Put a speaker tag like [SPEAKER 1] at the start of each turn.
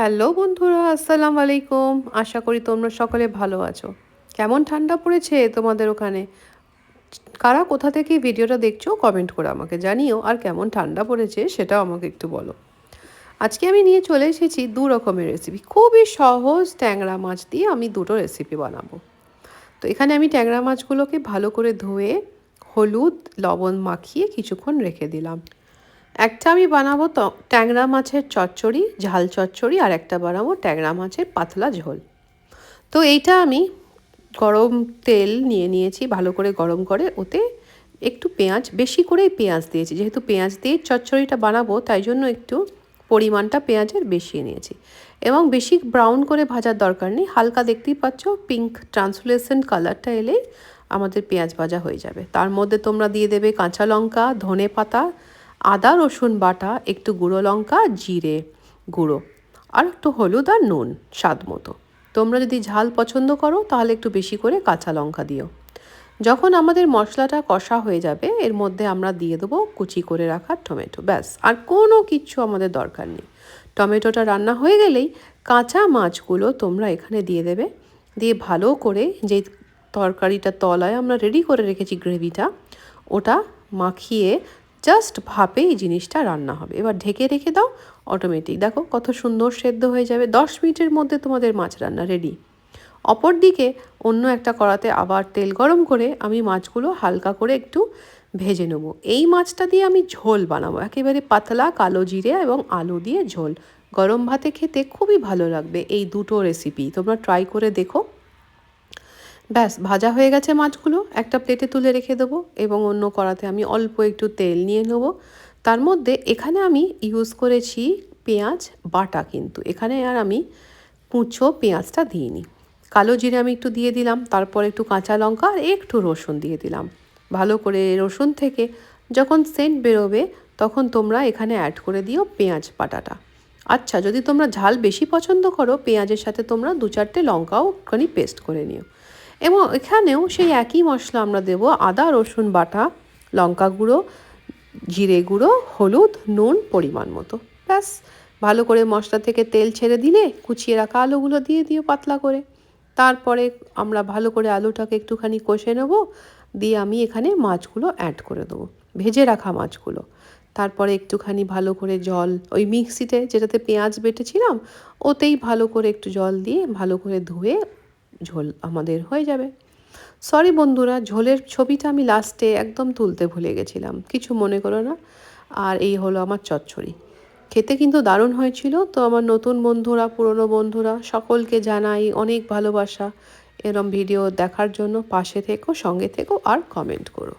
[SPEAKER 1] Hello বন্ধুরা, আসসালামু আলাইকুম। আশা করি তোমরা সকলে ভালো আছো। কেমন ঠান্ডা পড়েছে তোমাদের ওখানে? কারা কোথা থেকে ভিডিওটা দেখছ কমেন্ট করে আমাকে জানিও, আর কেমন ঠান্ডা পড়েছে সেটাও আমাকে একটু বলো। আজকে আমি নিয়ে চলে এসেছি দু রকমের রেসিপি খুবই সহজ ট্যাংরা মাছ দিয়ে আমি দুটো রেসিপি বানাবো। তো এখানে আমি ট্যাংরা মাছগুলোকে ভালো করে ধুয়ে হলুদ, লবণ মাখিয়ে কিছুক্ষণ রেখে দিলাম। একটা আমি বানাবো তো, ট্যাংরা মাছের চচ্চড়ি, ঝাল চচ্চড়ি, আর একটা বানাবো ট্যাংরা মাছের পাতলা ঝোল। তো এইটা আমি গরম তেল নিয়ে নিয়েছি, ভালো করে গরম করে, ওতে একটু পেঁয়াজ, বেশি করেই পেঁয়াজ দিয়েছি। যেহেতু পেঁয়াজ দিয়ে চচ্চড়িটা বানাবো, তাই জন্য একটু পরিমাণটা পেঁয়াজের বেশি নিয়েছি এবং বেশি ব্রাউন করে ভাজার দরকার নেই, হালকা দেখতেই পাচ্ছ, পিঙ্ক ট্রান্সলেসেন্ট কালারটা এলেই আমাদের পেঁয়াজ ভাজা হয়ে যাবে। তার মধ্যে তোমরা দিয়ে দেবে কাঁচা লঙ্কা, ধনে পাতা আদা, রসুন বাটা, একটু গুঁড়ো লঙ্কা, জিরে গুঁড়ো, আর একটু হলুদ আর নুন স্বাদ মতো। তোমরা যদি ঝাল পছন্দ করো, তাহলে একটু বেশি করে কাঁচা লঙ্কা দিও। যখন আমাদের মশলাটা কষা হয়ে যাবে, এর মধ্যে আমরা দিয়ে দেবো কুচি করে রাখা টমেটো। ব্যাস, আর কোনো কিচ্ছু আমাদের দরকার নেই। টমেটোটা রান্না হয়ে গেলেই কাঁচা মাছগুলো তোমরা এখানে দিয়ে দেবে। দিয়ে ভালো করে যে তরকারিটা তলায় আমরা রেডি করে রেখেছি গ্রেভিটা, ওটা মাখিয়ে জাস্ট ভাপে এই জিনিসটা রান্না হবে। এবার ঢেকে রেখে দাও অটোমেটিক দেখো কত সুন্দর সেদ্ধ হয়ে যাবে। দশ মিনিটের মধ্যে তোমাদের মাছ রান্না রেডি অপর দিকে অন্য একটা কড়াতে আবার তেল গরম করে আমি মাছগুলো হালকা করে একটু ভেজে নেব। এই মাছটা দিয়ে আমি ঝোল বানাবো। একেবারে পাতলা, কালো জিরে এবং আলু দিয়ে ঝোল। গরম ভাতে খেতে খুবই ভালো লাগবে এই দুটো রেসিপি তোমরা ট্রাই করে দেখো। ব্যাস, ভাজা হয়ে গেছে মাছগুলো। একটা প্লেটে তুলে রেখে দেবো এবং অন্য কড়াতে আমি অল্প একটু তেল নিয়ে নেব। তার মধ্যে এখানে আমি ইউজ করেছি পেঁয়াজ, বাটা কিন্তু। এখানে আর আমি কুঁচো পেঁয়াজটা দিইনি। কালো জিরে আমি একটু দিয়ে দিলাম, তারপর একটু কাঁচা লঙ্কা আর একটু রসুন দিয়ে দিলাম। ভালো করে রসুন থেকে যখন সেন্ট বেরোবে, তখন তোমরা এখানে অ্যাড করে দিও পেঁয়াজ, বাটাটা। আচ্ছা যদি তোমরা ঝাল বেশি পছন্দ করো, পেঁয়াজের সাথে তোমরা দু চারটে লঙ্কাও একটুখানি পেস্ট করে নিও। এবং এখানেও সেই একই মশলা আমরা দেব, আদা, রসুন বাটা, লঙ্কা গুঁড়ো, জিরে গুঁড়ো, হলুদ, নুন, পরিমাণ মতো। ব্যাস, ভালো করে মশলা থেকে তেল ছেড়ে দিলে কুচিয়ে রাখা আলুগুলো দিয়ে দিও পাতলা করে। তারপরে আমরা ভালো করে আলুটাকে একটুখানি কষে নেব, দিয়ে আমি এখানে মাছগুলো অ্যাড করে দেবো, ভেজে রাখা মাছগুলো। তারপরে একটুখানি ভালো করে জল, ওই মিক্সিতে যেটাতে পেঁয়াজ বেটেছিলাম, ওতেই ভালো করে একটু জল দিয়ে ভালো করে ধুয়ে ঝোল আমাদের হয়ে যাবে। সরি বন্ধুরা, ঝোলের ছবিটা আমি লাস্টে একদম তুলতে ভুলে গেছিলাম, কিছু মনে করো না। আর এই হলো আমার চচ্চড়ি। খেতে কিন্তু দারুণ হয়েছিল, তো আমার নতুন বন্ধুরা, পুরনো বন্ধুরা, সকলকে জানাই অনেক ভালোবাসা। এরম ভিডিও দেখার জন্য পাশে থেকো, সঙ্গে থেকো, আর কমেন্ট করো।